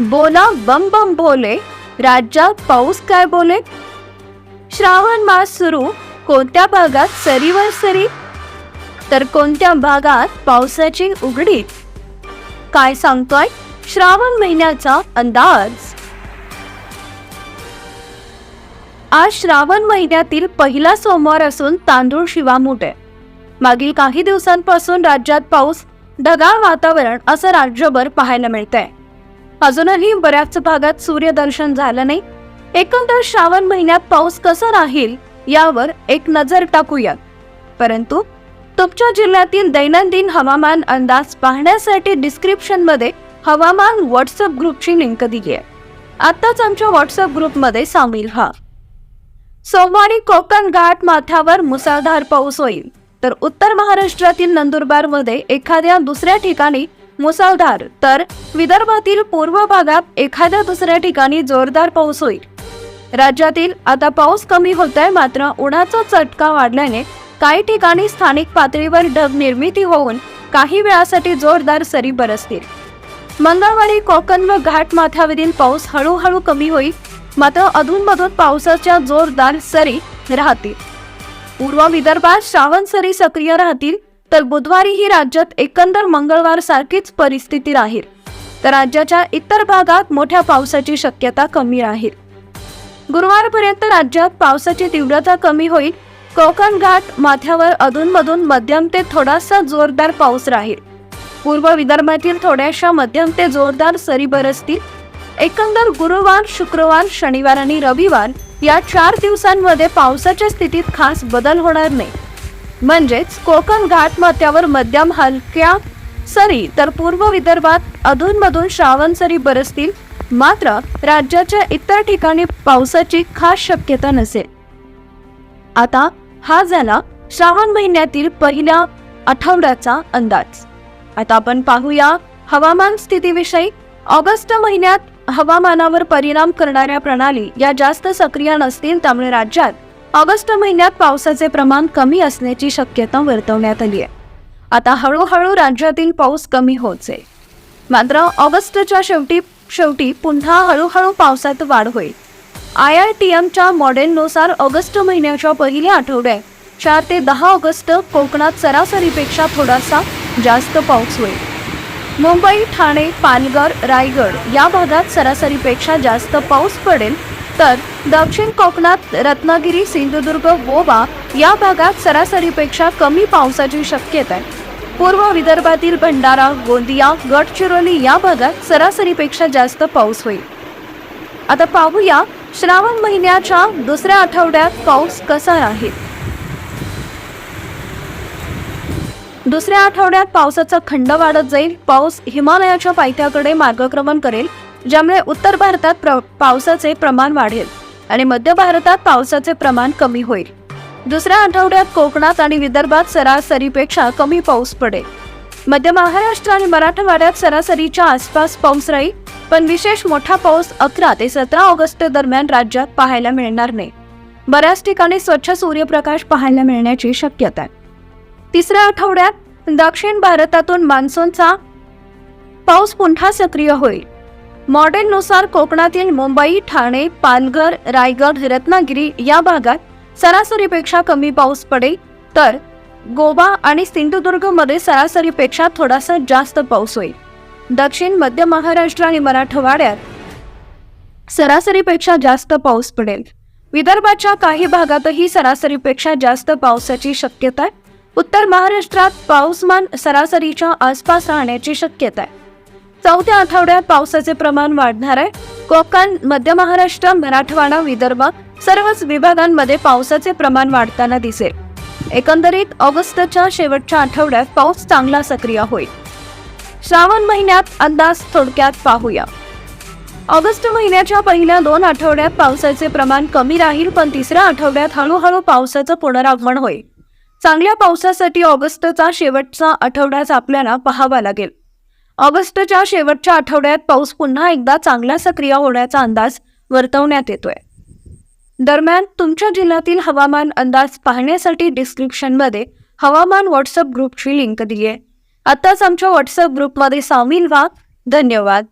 बोला बम बम बोले. राज्यात पाऊस काय बोले? श्रावण मास सुरू. कोणत्या भागात सरीवर सरी? तर कोणत्या भागात पावसाची उघडी? काय सांगतोय? श्रावण महिन्याचा अंदाज. आज श्रावण महिन्यातील पहिला सोमवार असून तांदूळ शिवामूठ आहे. मागील काही दिवसांपासून राज्यात पाऊस ढगाळ वातावरण असं राज्यभर पाहायला मिळतंय. अजूनही बऱ्याच भागात सूर्यदर्शन झालं नाही. एकंदर श्रावण महिन्यात पाऊस कसा राहील यावर एक नजर टाकूया परंतु तुमच्या जिल्ह्यातील दैनंदिन हवामान अंदाज पाहण्यासाठी डिस्क्रिप्शनमध्ये हवामान व्हॉट्सअप ग्रुपची लिंक दिली आहे. आताच आमच्या व्हॉट्सअप ग्रुपमध्ये सामील व्हा. सोमवारी कोकण घाट माथ्यावर मुसळधार पाऊस होईल. तर उत्तर महाराष्ट्रातील नंदुरबारमध्ये एखाद्या दुसऱ्या ठिकाणी मुसळधार. तर विदर्भातील पूर्व भागात एखाद्या दुसऱ्या ठिकाणी जोरदार पाऊस होईल. राज्यातील आता पाऊस कमी होत आहे मात्र उन्हाचा चटका वाढल्याने काही ठिकाणी स्थानिक पातळीवर ढग निर्मिती होऊन काही वेळासाठी जोरदार सरी बरसतील. मंगळवारी कोकण व घाट माथ्यावरील पाऊस हळूहळू कमी होईल मात्र अधूनमधून पावसाच्या जोरदार सरी राहतील. पूर्व विदर्भात श्रावण सरी सक्रिय राहतील तर बुधवारीही राज्यात एकंदर मंगळवार सारखीच परिस्थिती राहील. तर राज्याच्या इतर भागात मोठ्या पावसाची शक्यता कमी राहील. गुरुवारपर्यंत राज्यात पावसाची तीव्रता कमी होईल. कोकण घाट माथ्यावर अधूनमधून मध्यम ते थोडासा जोरदार पाऊस राहील. पूर्व विदर्भातील थोड्याशा मध्यम ते जोरदार सरी बरसतील. एकंदर गुरुवार शुक्रवार शनिवार आणि रविवार या चार दिवसांमध्ये पावसाच्या स्थितीत खास बदल होणार नाही. म्हणजेच कोकण घाटमाथ्यावर मध्यम हलक्या सरी तर पूर्व विदर्भात अधूनमधून श्रावण सरी बरसतील. मात्र राज्याच्या इतर ठिकाणी पावसाची खास शक्यता नसेल. आता हा झाला श्रावण महिन्यातील पहिल्या आठवड्याचा अंदाज. आता आपण पाहूया हवामान स्थितीविषयी. ऑगस्ट महिन्यात हवामानावर परिणाम करणाऱ्या प्रणाली या जास्त सक्रिय नसतील त्यामुळे राज्यात ऑगस्ट महिन्यात पावसाचे प्रमाण कमी असण्याची शक्यता वर्तवण्यात आली आहे. आता हळूहळू राज्यातील पाऊस कमी होत जाईल मात्र ऑगस्टच्या शेवटी शेवटी पुन्हा हळूहळू पावसात वाढ होईल. आय आय टी एमच्या मॉडेलनुसार ऑगस्ट महिन्याच्या पहिल्या आठवड्यात चार ते दहा ऑगस्ट कोकणात सरासरीपेक्षा थोडासा जास्त पाऊस होईल. मुंबई ठाणे पालघर रायगड या भागात सरासरीपेक्षा जास्त पाऊस पडेल तर दक्षिण कोकणात रत्नागिरी सिंधुदुर्ग गोवा या भागात सरासरीपेक्षा कमी पावसाची शक्यता आहे. पूर्व विदर्भातील भंडारा गोंदिया गडचिरोली या भागात सरासरीपेक्षा जास्त पाऊस होईल. आता पाहूया श्रावण महिन्याच्या दुसऱ्या आठवड्यात पाऊस कसा आहे. दुसऱ्या आठवड्यात पावसाचा खंड वाढत जाईल. पाऊस हिमालयाच्या पायथ्याकडे मार्गक्रमण करेल. ज्यामुळे उत्तर भारतात प्र पावसाचे प्रमाण वाढेल आणि मध्य भारतात पावसाचे प्रमाण कमी होईल. दुसऱ्या आठवड्यात कोकणात आणि विदर्भात सरासरीपेक्षा कमी पाऊस पडेल. मध्य महाराष्ट्र आणि मराठवाड्यात सरासरीच्या आसपास पाऊस राहील पण विशेष मोठा पाऊस अकरा ते सतरा ऑगस्ट दरम्यान राज्यात पाहायला मिळणार नाही. बऱ्याच ठिकाणी स्वच्छ सूर्यप्रकाश पाहायला मिळण्याची शक्यता आहे. तिसऱ्या आठवड्यात दक्षिण भारतातून मान्सूनचा पाऊस पुन्हा सक्रिय होईल. मॉडेलनुसार कोकणातील मुंबई ठाणे पालघर रायगड रत्नागिरी या भागात सरासरीपेक्षा कमी पाऊस पडेल. तर गोवा आणि सिंधुदुर्गमध्ये सरासरीपेक्षा थोडासा जास्त पाऊस होईल. दक्षिण मध्य महाराष्ट्र आणि मराठवाड्यात सरासरीपेक्षा जास्त पाऊस पडेल. विदर्भाच्या काही भागातही सरासरीपेक्षा जास्त पावसाची शक्यता आहे. उत्तर महाराष्ट्रात पाऊसमान सरासरीच्या आसपास राहण्याची शक्यता आहे. चौथ्या आठवड्यात पावसाचे प्रमाण वाढणार आहे. कोकण मध्य महाराष्ट्र मराठवाडा विदर्भ सर्वच विभागांमध्ये पावसाचे प्रमाण वाढताना दिसेल. एकंदरीत ऑगस्टच्या शेवटच्या आठवड्यात पाऊस चांगला सक्रिय होईल. श्रावण महिन्यात अंदाज थोडक्यात पाहूया. ऑगस्ट महिन्याच्या पहिल्या दोन आठवड्यात पावसाचे प्रमाण कमी राहील पण तिसऱ्या आठवड्यात हळूहळू पावसाचं पुनरागमन होईल. चांगल्या पावसासाठी ऑगस्टचा शेवटचा आठवड्याच आपल्याला पाहावा लागेल. ऑगस्टच्या शेवटच्या आठवड्यात पाऊस पुन्हा एकदा चांगला सक्रिय होण्याचा अंदाज वर्तवण्यात येतोय. दरम्यान तुमच्या जिल्ह्यातील हवामान अंदाज पाहण्यासाठी डिस्क्रिप्शनमध्ये हवामान व्हॉट्सअप ग्रुपची लिंक दिली आहे आताच आमच्या व्हॉट्सअप ग्रुपमध्ये सामील व्हा. धन्यवाद.